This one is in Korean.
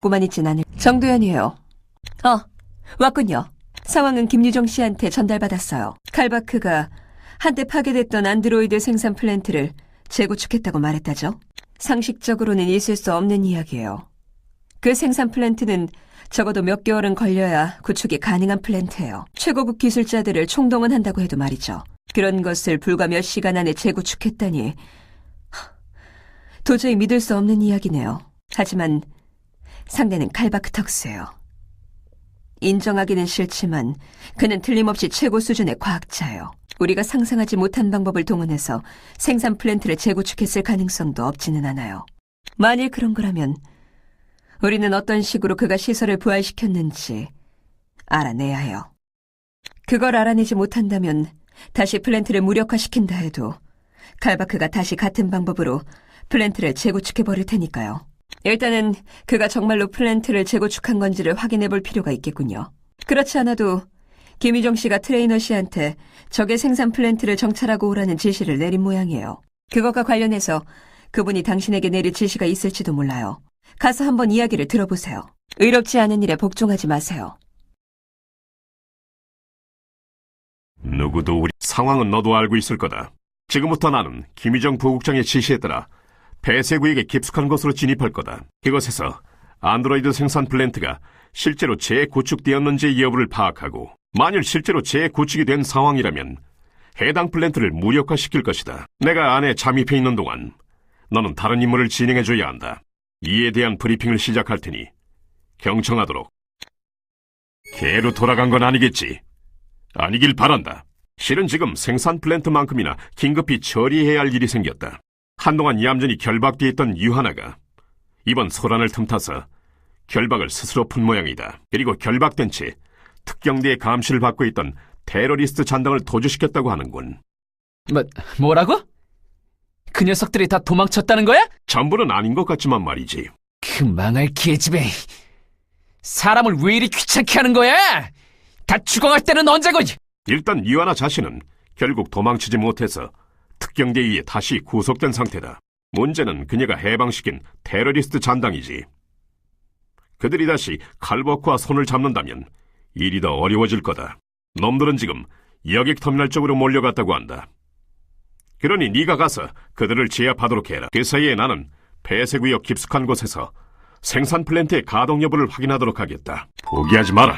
고만 있진 않을. 정도현이에요. 어, 왔군요. 상황은 김유정 씨한테 전달받았어요. 칼바크가 한때 파괴됐던 안드로이드 생산 플랜트를 재구축했다고 말했다죠. 상식적으로는 있을 수 없는 이야기예요. 그 생산 플랜트는 적어도 몇 개월은 걸려야 구축이 가능한 플랜트예요. 최고급 기술자들을 총동원 한다고 해도 말이죠. 그런 것을 불과 몇 시간 안에 재구축했다니 하, 도저히 믿을 수 없는 이야기네요. 하지만 상대는 칼바크 턱스예요. 인정하기는 싫지만 그는 틀림없이 최고 수준의 과학자예요. 우리가 상상하지 못한 방법을 동원해서 생산 플랜트를 재구축했을 가능성도 없지는 않아요. 만일 그런 거라면 우리는 어떤 식으로 그가 시설을 부활시켰는지 알아내야 해요. 그걸 알아내지 못한다면 다시 플랜트를 무력화시킨다 해도 칼바크가 다시 같은 방법으로 플랜트를 재구축해 버릴 테니까요. 일단은 그가 정말로 플랜트를 재구축한 건지를 확인해 볼 필요가 있겠군요. 그렇지 않아도 김희정 씨가 트레이너 씨한테 적의 생산 플랜트를 정찰하고 오라는 지시를 내린 모양이에요. 그것과 관련해서 그분이 당신에게 내릴 지시가 있을지도 몰라요. 가서 한번 이야기를 들어보세요. 의롭지 않은 일에 복종하지 마세요. 누구도 우리 상황은 너도 알고 있을 거다. 지금부터 나는 김희정 부국장의 지시에 따라 폐쇄구역에 깊숙한 곳으로 진입할 거다. 이곳에서 안드로이드 생산 플랜트가 실제로 재구축되었는지 여부를 파악하고 만일 실제로 재구축이 된 상황이라면 해당 플랜트를 무력화시킬 것이다. 내가 안에 잠입해 있는 동안 너는 다른 임무를 진행해줘야 한다. 이에 대한 브리핑을 시작할 테니 경청하도록. 개로 돌아간 건 아니겠지? 아니길 바란다. 실은 지금 생산 플랜트만큼이나 긴급히 처리해야 할 일이 생겼다. 한동안 얌전히 결박돼 있던 유하나가 이번 소란을 틈타서 결박을 스스로 푼 모양이다. 그리고 결박된 채 특경대의 감시를 받고 있던 테러리스트 잔당을 도주시켰다고 하는군. 뭐, 뭐라고? 그 녀석들이 다 도망쳤다는 거야? 전부는 아닌 것 같지만 말이지. 그 망할 기회집에 사람을 왜 이리 귀찮게 하는 거야? 다 죽어갈 때는 언제고? 일단 유하나 자신은 결국 도망치지 못해서 특경대에 의해 다시 구속된 상태다. 문제는 그녀가 해방시킨 테러리스트 잔당이지. 그들이 다시 칼버크와 손을 잡는다면 일이 더 어려워질 거다. 놈들은 지금 여객터미널 쪽으로 몰려갔다고 한다. 그러니 네가 가서 그들을 제압하도록 해라. 그 사이에 나는 폐쇄구역 깊숙한 곳에서 생산 플랜트의 가동 여부를 확인하도록 하겠다. 포기하지 마라.